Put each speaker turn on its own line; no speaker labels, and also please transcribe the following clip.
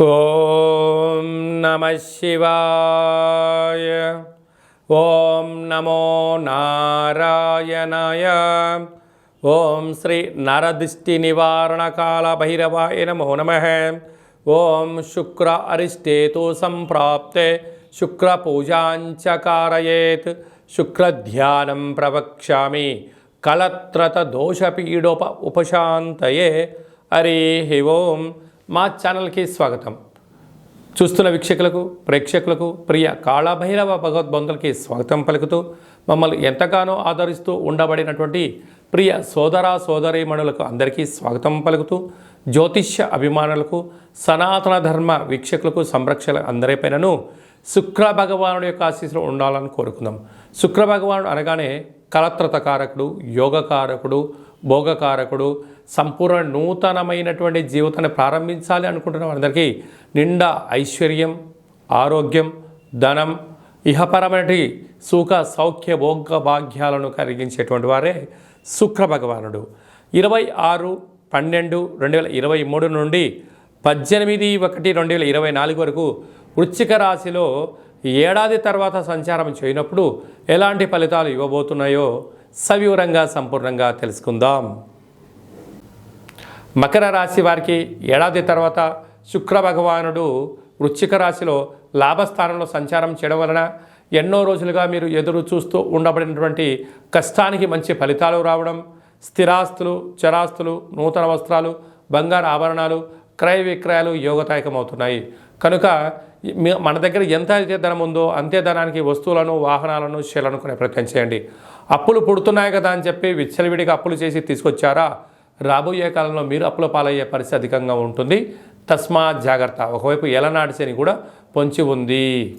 ॐ नमः शिवाय। ॐ नमो नारायणाय। ॐ श्री नरदृष्टिनिवारणकालभैरवाय नमो नमः। ॐ शुक्र अरिष्टेतु सम्प्राप्ते शुक्रपूजाञ्च कारयेत् शुक्रध्यानं प्रवक्ष्यामि। कलत्रतदोषपीडोप उपशान्तये। हरिः ओम्। మా ఛానల్కి స్వాగతం. చూస్తున్న వీక్షకులకు ప్రేక్షకులకు ప్రియ కాళభైరవ భగవద్బంధులకి స్వాగతం పలుకుతూ మమ్మల్ని ఎంతగానో ఆదరిస్తూ ఉండబడినటువంటి ప్రియ సోదర సోదరీమణులకు అందరికీ స్వాగతం పలుకుతూ జ్యోతిష్య అభిమానులకు సనాతన ధర్మ వీక్షకులకు సంరక్షణ అందరిపైనను శుక్ర భగవానుడి యొక్క ఆశీస్సులు ఉండాలని కోరుకుందాం. శుక్ర భగవానుడు అనగానే కలత్రతకారకుడు యోగకారకుడు భోగకారకుడు సంపూర్ణ నూతనమైనటువంటి జీవితాన్ని ప్రారంభించాలి అనుకుంటున్న వారందరికీ నిండా ఐశ్వర్యం ఆరోగ్యం ధనం ఇహపరమైన సుఖ సౌఖ్య భోగ భాగ్యాలను కలిగించేటువంటి వారే శుక్ర భగవానుడు. ఇరవై ఆరు పన్నెండు రెండు వేల ఇరవై మూడు నుండి పద్దెనిమిది ఒకటి రెండు వేల ఇరవై నాలుగు వరకు వృశ్చిక రాశిలో ఏడాది తర్వాత సంచారం చేయనప్పుడు ఎలాంటి ఫలితాలు ఇవ్వబోతున్నాయో సవివరంగా సంపూర్ణంగా తెలుసుకుందాం. మకర రాశి వారికి ఏడాది తర్వాత శుక్ర భగవానుడు వృశ్చిక రాశిలో లాభస్థానంలో సంచారం చేయడం వలన ఎన్నో రోజులుగా మీరు ఎదురు చూస్తూ ఉండబడినటువంటి కష్టానికి మంచి ఫలితాలు రావడం స్థిరాస్తులు చరాస్తులు నూతన వస్త్రాలు బంగారు ఆభరణాలు క్రయ విక్రయాలు యోగదాయకమవుతున్నాయి. కనుక మన దగ్గర ఎంత అయితే ధనం ఉందో అంతే ధనానికి వస్తువులను వాహనాలను షేర్లను కొనే ప్రయత్నం చేయండి. అప్పులు పుడుతున్నాయి కదా అని చెప్పి విచ్చలవిడిగా అప్పులు చేసి తీసుకొచ్చారా? రాబోయే కాలంలో మీరు అప్పుల పాలయ్యే పరిస్థితి అధికంగా ఉంటుంది. తస్మాత్ జాగ్రత్త. ఒకవైపు ఎలనాడిసని కూడా పొంచి ఉంది.